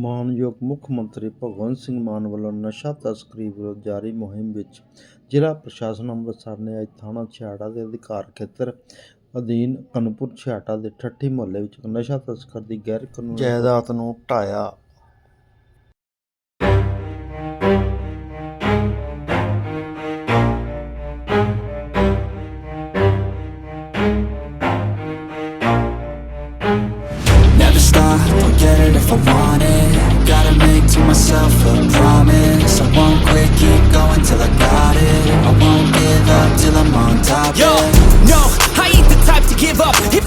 ਮਾਨਯੋਗ ਮੁੱਖ ਮੰਤਰੀ ਭਗਵੰਤ ਸਿੰਘ ਮਾਨ ਵੱਲੋਂ ਨਸ਼ਾ ਤਸਕਰੀ ਵਿਰੁੱਧ ਜਾਰੀ ਮੁਹਿੰਮ ਵਿੱਚ ਜ਼ਿਲ੍ਹਾ ਪ੍ਰਸ਼ਾਸਨ ਅੰਮ੍ਰਿਤਸਰ ਨੇ ਅੱਜ ਥਾਣਾ ਛਿਆੜਾ ਦੇ ਅਧਿਕਾਰ ਖੇਤਰ ਅਧੀਨ ਕਨਪੁਰ ਛਿਆਟਾ ਦੇ ਠੱਠੀ ਮੁਹੱਲੇ ਵਿੱਚ ਇੱਕ ਨਸ਼ਾ ਤਸਕਰ ਦੀ ਗੈਰ ਕਾਨੂੰਨੀ ਜਾਇਦਾਦ ਨੂੰ ਢਾਇਆ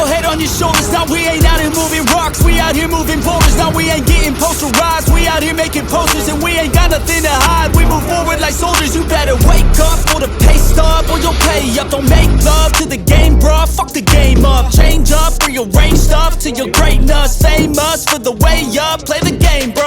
Your head on your shoulders. Now we ain't out here moving rocks. We out here moving boulders. Now we ain't getting posterized. We out here making posters and we ain't got nothing to hide. We move forward like soldiers. You better wake up for the pay stub or you'll pay up. Don't make love to the game, bruh. Fuck the game up. Change up, rearrange stuff to your greatness. Famous for the way up. Play the game, bruh.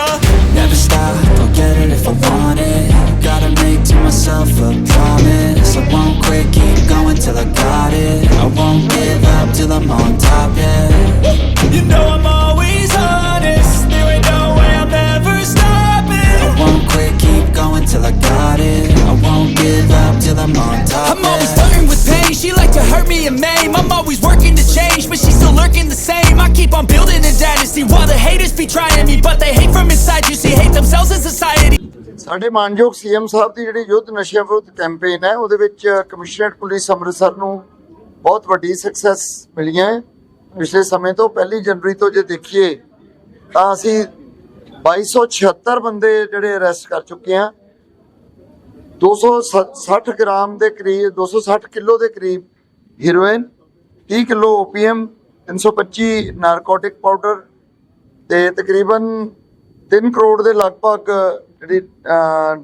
I'm on top, yeah You know I'm always honest. There ain't no way I'm ever stopping. I won't quit, keep going till I got it I won't give up till I'm on top, I'm always yeah flirting with pain. She like to hurt me and maim. I'm always working to change, but she's still lurking the same. I keep on building a dynasty while the haters be trying me, but they hate from inside. You see, hate themselves in society. ਸਾਡੇ ਮਾਨਯੋਗ CM ਸਾਹਿਬ ਦੀ ਜਿਹੜੀ ਯੁੱਧ ਨਸ਼ਿਆਂ ਵਿਰੁੱਧ campaign ਹੈ ਉਹਦੇ ਵਿੱਚ commissionerate police Amritsar ਨੂੰ ਬਹੁਤ ਵੱਡੀ ਸਕਸੈਸ ਮਿਲੀਆਂ ਹੈ। ਪਿਛਲੇ ਸਮੇਂ ਤੋਂ ਪਹਿਲੀ ਜਨਵਰੀ ਤੋਂ ਜੇ ਦੇਖੀਏ, ਤਾਂ ਅਸੀਂ 2276 ਬੰਦੇ ਜਿਹੜੇ ਅਰੈਸਟ ਕਰ ਚੁੱਕੇ ਹਾਂ। 260 ਗ੍ਰਾਮ ਦੇ ਕਰੀਬ 260 ਕਿਲੋ ਦੇ ਕਰੀਬ heroin 30 kilo opium 325 narcotic powder ਤੇ ਤਕਰੀਬਨ 3 ਕਰੋੜ ਦੇ ਲਗਭਗ ਜਿਹੜੀ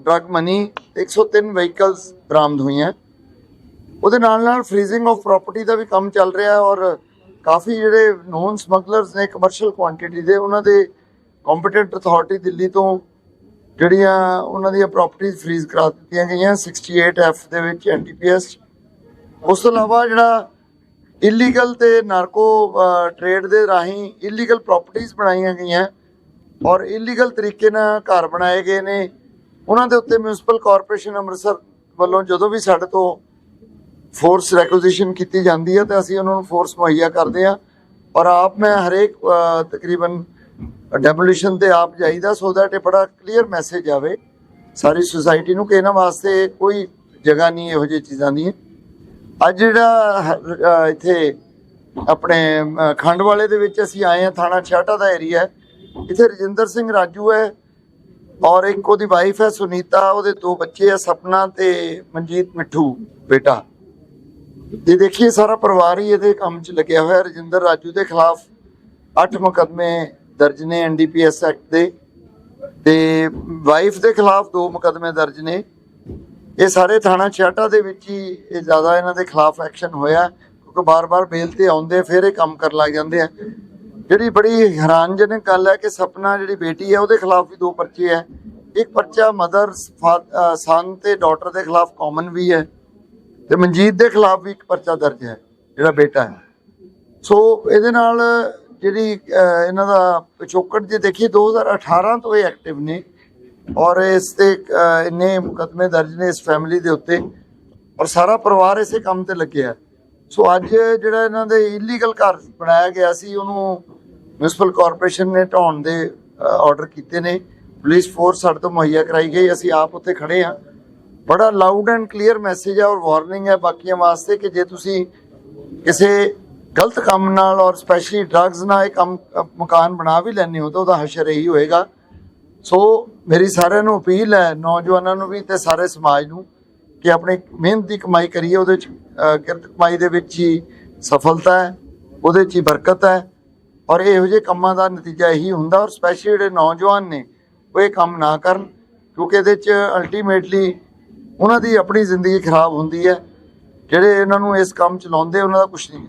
ਡਰਗ ਮਨੀ 103 ਵਹੀਕਲਸ ਬਰਾਮਦ ਹੋਈਆਂ। ਉਹਦੇ ਨਾਲ ਨਾਲ ਫ੍ਰੀਜ਼ਿੰਗ ਆਫ ਪ੍ਰਾਪਰਟੀ ਦਾ ਵੀ ਕੰਮ ਚੱਲ ਰਿਹਾ ਹੈ ਔਰ ਕਾਫੀ ਜਿਹੜੇ ਨੋਨ ਸਮਗਲਰਸ ਨੇ ਕਮਰਸ਼ੀਅਲ ਕੁਆਂਟੀਟੀ ਦੇ, ਉਹਨਾਂ ਦੇ ਕੰਪੀਟੈਂਟ ਅਥਾਰਟੀ ਦਿੱਲੀ ਤੋਂ ਜਿਹੜੀਆਂ ਉਹਨਾਂ ਦੀਆਂ ਪ੍ਰਾਪਰਟੀਆਂ ਫ੍ਰੀਜ਼ ਕਰਾ ਦਿੱਤੀਆਂ ਗਈਆਂ 68 ਐਫ ਦੇ ਵਿੱਚ ਐਨਟੀਪੀਐਸ ਉਸ ਤੋਂ ਇਲਾਵਾ ਜਿਹੜਾ ਇਲੀਗਲ ਤੇ ਨਾਰਕੋ ਟ੍ਰੇਡ ਦੇ ਰਾਹੀਂ ਇਲੀਗਲ ਪ੍ਰਾਪਰਟੀਆਂ ਬਣਾਈਆਂ ਗਈਆਂ ਔਰ ਇਲੀਗਲ ਤਰੀਕੇ ਨਾਲ ਘਰ ਬਣਾਏ ਗਏ ਨੇ। ਉਹਨਾਂ ਦੇ ਉੱਤੇ ਮਿਊਨਿਸਪਲ ਕਾਰਪੋਰੇਸ਼ਨ ਅੰਮ੍ਰਿਤਸਰ ਵੱਲੋਂ ਜਦੋਂ ਵੀ ਸਾਡੇ ਤੋਂ ਫੋਰਸ ਰੈਕੁਜੀਸ਼ਨ ਕੀਤੀ ਜਾਂਦੀ ਹੈ ਤੇ ਅਸੀਂ ਉਹਨਾਂ ਨੂੰ ਫੋਰਸ ਮੁਹੱਈਆ ਕਰਦੇ ਹਾਂ। ਔਰ ਆਪ ਮੈਂ ਹਰੇਕ ਤਕਰੀਬਨ ਡੈਮੋਲੀਸ਼ਨ ਤੇ ਆਪ ਜਾਈਦਾ ਸੋ ਦੈਟ ਇਹ ਬੜਾ ਕਲੀਅਰ ਮੈਸੇਜ ਆਵੇ। ਸਾਰੀ ਸੁਸਾਇਟੀ ਨੂੰ ਕਿ ਇਹਨਾਂ ਵਾਸਤੇ ਕੋਈ ਜਗ੍ਹਾ ਨਹੀਂ, ਇਹੋ ਜਿਹੀ ਚੀਜ਼ਾਂ ਦੀ ਅੱਜ ਜਿਹੜਾ ਇੱਥੇ ਆਪਣੇ ਖੰਡ ਵਾਲੇ ਦੇ ਵਿੱਚ ਅਸੀਂ ਆਏ ਹਾਂ, ਥਾਣਾ ਛਾਟਾ ਦਾ ਏਰੀਆ ਇੱਥੇ ਰਜਿੰਦਰ ਸਿੰਘ ਰਾਜੂ ਹੈ ਔਰ ਇੱਕ ਉਹਦੀ ਵਾਈਫ ਹੈ ਸੁਨੀਤਾ, ਉਹਦੇ ਦੋ ਬੱਚੇ ਆ ਸਪਨਾ ਤੇ ਮਨਜੀਤ ਮਿੱਠੂ, ਬੇਟਾ। ਜੇ, ਦੇਖੀਏ, ਸਾਰਾ ਪਰਿਵਾਰ ਹੀ ਇਹਦੇ ਕੰਮ 'ਚ ਲੱਗਿਆ ਹੋਇਆ। ਰਜਿੰਦਰ ਰਾਜੂ ਦੇ ਖਿਲਾਫ 8 ਮੁਕੱਦਮੇ ਦਰਜ ਨੇ ਐਨਡੀਪੀਐਸ ਐਕਟ ਦੇ ਤੇ ਵਾਈਫ ਦੇ ਖਿਲਾਫ ਦੋ ਮੁਕੱਦਮੇ ਦਰਜ ਨੇ। ਇਹ ਸਾਰੇ ਥਾਣਾ ਛਾਟਾ ਦੇ ਵਿੱਚ ਹੀ ਇਹ ਜ਼ਿਆਦਾ ਇਹਨਾਂ ਦੇ ਖਿਲਾਫ ਐਕਸ਼ਨ ਹੋਇਆ, ਕਿਉਂਕਿ ਬਾਰ-ਬਾਰ ਬੇਲ ਤੇ ਆਉਂਦੇ, ਫਿਰ ਇਹ ਕੰਮ ਕਰਨ ਲੱਗ ਜਾਂਦੇ ਆ। ਜਿਹੜੀ ਬੜੀ ਹੈਰਾਨਜਨਕ ਗੱਲ ਹੈ ਕਿ ਸਪਨਾ ਜਿਹੜੀ ਬੇਟੀ ਹੈ, ਉਹਦੇ ਖਿਲਾਫ ਵੀ ਦੋ ਪਰਚੇ ਹੈ ਇੱਕ ਪਰਚਾ ਮਦਰ ਸਨ ਤੇ ਡਾਟਰ ਦੇ ਖਿਲਾਫ ਕਾਮਨ ਵੀ ਹੈ। ਤੇ ਮਨਜੀਤ ਦੇ ਖਿਲਾਫ ਵੀ ਇੱਕ ਪਰਚਾ ਦਰਜ ਹੈ, ਜਿਹੜਾ ਬੇਟਾ ਹੈ। ਸੋ ਇਹਦੇ ਨਾਲ ਜਿਹੜੀ ਇਹਨਾਂ ਦਾ ਪਿਛੋਕੜ ਜੇ ਦੇਖੀਏ 2018 ਤੋਂ ਇਹ ਐਕਟਿਵ ਨੇ ਔਰ ਇਸ ਤੇ ਇੰਨੇ ਮੁਕੱਦਮੇ ਦਰਜ ਨੇ ਇਸ ਫੈਮਿਲੀ ਦੇ ਉੱਤੇ ਔਰ ਸਾਰਾ ਪਰਿਵਾਰ ਇਸੇ ਕੰਮ ਤੇ ਲੱਗਿਆ ਸੋ ਅੱਜ ਜਿਹੜਾ ਇਹਨਾਂ ਦੇ ਇਲੀਗਲ ਘਰ ਬਣਾਇਆ ਗਿਆ ਸੀ, ਉਹਨੂੰ ਮਿਊਨਿਸਪਲ ਕਾਰਪੋਰੇਸ਼ਨ ਨੇ ਢਾਉਣ ਦੇ ਆਰਡਰ ਕੀਤੇ ਨੇ। ਪੁਲਿਸ ਫੋਰਸ ਸਾਡੇ ਤੋਂ ਮੁਹੱਈਆ ਕਰਾਈ ਗਈ, ਅਸੀਂ ਆਪ ਉੱਥੇ ਖੜੇ ਹਾਂ। ਬੜਾ ਲਾਊਡ ਐਂਡ ਕਲੀਅਰ ਮੈਸੇਜ ਹੈ ਔਰ ਵਾਰਨਿੰਗ ਹੈ ਬਾਕੀਆਂ ਵਾਸਤੇ ਕਿ ਜੇ ਤੁਸੀਂ ਕਿਸੇ ਗਲਤ ਕੰਮ ਨਾਲ ਔਰ ਸਪੈਸ਼ਲੀ ਡਰੱਗਸ ਨਾਲ ਇਹ ਕੰਮ ਮਕਾਨ ਬਣਾ ਵੀ ਲੈਣੇ ਹੋ ਤਾਂ ਉਹਦਾ ਹਸ਼ਰ ਇਹੀ ਹੋਏਗਾ। ਸੋ ਮੇਰੀ ਸਾਰਿਆਂ ਨੂੰ ਅਪੀਲ ਹੈ, ਨੌਜਵਾਨਾਂ ਨੂੰ ਵੀ ਤੇ ਸਾਰੇ ਸਮਾਜ ਨੂੰ ਕਿ ਆਪਣੇ ਮਿਹਨਤ ਦੀ ਕਮਾਈ ਕਰੀਏ, ਉਹਦੇ ਚ ਕਿਰਤ ਕਮਾਈ ਦੇ ਵਿੱਚ ਹੀ ਸਫਲਤਾ ਹੈ, ਉਹਦੇ ਚ ਹੀ ਬਰਕਤ ਹੈ ਔਰ ਇਹੋ ਜਿਹੇ ਕੰਮਾਂ ਦਾ ਨਤੀਜਾ ਇਹੀ ਹੁੰਦਾ ਔਰ ਸਪੈਸ਼ਲੀ ਜਿਹੜੇ ਨੌਜਵਾਨ ਨੇ, ਉਹ ਇਹ ਕੰਮ ਨਾ ਕਰਨ ਕਿਉਂਕਿ ਇਹਦੇ ਚ ਅਲਟੀਮੇਟਲੀ ਉਹਨਾਂ ਦੀ ਆਪਣੀ ਜ਼ਿੰਦਗੀ ਖਰਾਬ ਹੁੰਦੀ ਹੈ। ਜਿਹੜੇ ਇਹਨਾਂ ਨੂੰ ਇਸ ਕੰਮ ਚ ਲਾਉਂਦੇ, ਉਹਨਾਂ ਦਾ ਕੁਝ ਨਹੀਂ